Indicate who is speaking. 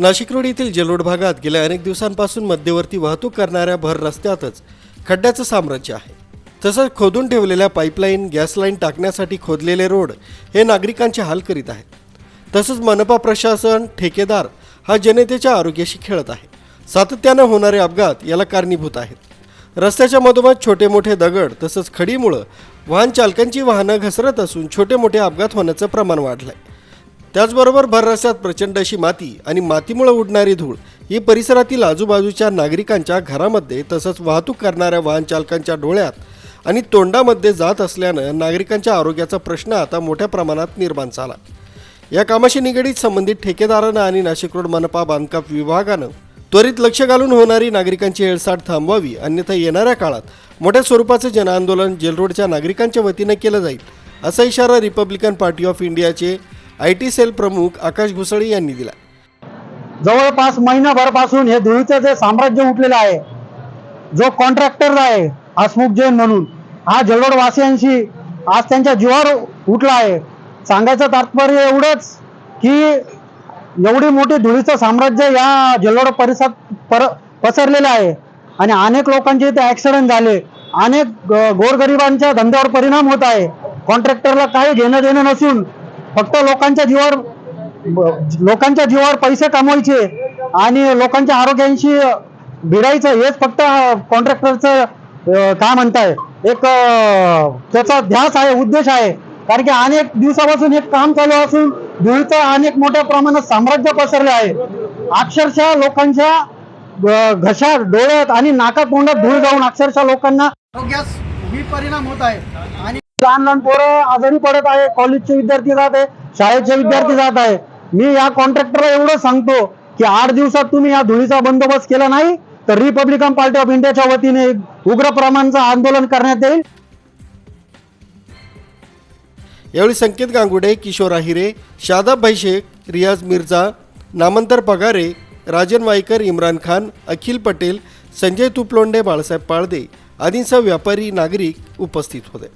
Speaker 1: Nashik road येथील जलोड भागात गेल्या अनेक दिवसांपासून मध्यवर्ती वाहतूक करणाऱ्या भर रस्त्यातच खड्ड्याचं साम्राज्य आहे. तसंच खोदून ठेवलेल्या पाईपलाईन गॅस लाईन टाकण्यासाठी खोदलेले रोड हे नागरिकांचे हाल करीत आहेत. तसंच मनपा प्रशासन ठेकेदार हा जनतेच्या आरोग्याशी खेळत आहे. सातत्यानं होणारे अपघात याला कारणीभूत आहेत. रस्त्याच्या मधोमध छोटे मोठे दगड तसंच खडीमुळं वाहन चालकांची वाहनं घसरत असून छोटे मोठे अपघात होण्याचं प्रमाण वाढलं आहे त्याचबरोबर भररस्त्यात प्रचंड अशी माती आणि मातीमुळे उडणारी धूळ ही परिसरातील आजूबाजूच्या नागरिकांच्या घरामध्ये तसंच वाहतूक करणाऱ्या वाहन चालकांच्या डोळ्यात आणि तोंडामध्ये जात असल्यानं नागरिकांच्या आरोग्याचा प्रश्न आता मोठ्या प्रमाणात निर्माण झाला. या कामाशी निगडीत संबंधित ठेकेदारानं आणि नाशिक रोड मनपा बांधकाम विभागानं त्वरित लक्ष घालून होणारी नागरिकांची हेळसाट थांबवावी अन्यथा येणाऱ्या काळात मोठ्या स्वरूपाचं जनआंदोलन जेलरोडच्या नागरिकांच्या वतीनं केलं जाईल असा इशारा रिपब्लिकन पार्टी ऑफ इंडियाचे आय टी सेल प्रमुख आकाश घुसळे यांनी दिला.
Speaker 2: जवळपास महिनाभरपासून हे धुळीचं जे साम्राज्य उठलेलं आहे जो कॉन्ट्रॅक्टर आहे हसमुख जैन म्हणून हा जल्लोडवास्यांशी आज त्यांच्या जीवावर उठला आहे. सांगायचं तात्पर्य एवढंच की एवढी मोठी धुळीचं साम्राज्य या जल्लोड परिसरात पर पसरलेलं आहे आणि अनेक लोकांचे इथे ॲक्सिडेंट झाले. अनेक गोरगरिबांच्या धंद्यावर परिणाम होत आहे. कॉन्ट्रॅक्टरला काही घेणं देणं नसून फक्त लोकांच्या जीवावर लोकांच्या जीवावर पैसे कमवायचे आणि लोकांच्या आरोग्यांशी भिडायचं हेच फक्त कॉन्ट्रॅक्टरचं काय म्हणताय एक त्याचा ध्यास आहे उद्देश आहे. कारण की अनेक दिवसापासून एक काम चालू असून धुळीचं अनेक मोठ्या प्रमाणात साम्राज्य पसरले आहे. अक्षरशः लोकांच्या घशात डोळ्यात आणि नाका तोंडात धूळ जाऊन अक्षरशः लोकांना आरोग्यास परिणाम होत आहे. आणि लहान लहान पोरं आजारी पडत आहे कॉलेजचे विद्यार्थी जात आहे शाळेचे विद्यार्थी जात आहे. मी या कॉन्ट्रॅक्टरला एवढं सांगतो की आठ दिवसात तुम्ही या धुळीचा बंदोबस्त केला नाही तर रिपब्लिकन पार्टी ऑफ इंडियाच्या वतीने उग्र प्रमाणचं आंदोलन करण्यात येईल.
Speaker 1: यावेळी संकेत गांगुडे किशोर आहिरे शादाब भाईशेख रियाज मिर्झा नामंतर पगारे राजन वाईकर इम्रान खान अखिल पटेल संजय तुपलोंडे बाळासाहेब पाळदे आदींसह व्यापारी नागरिक उपस्थित होते.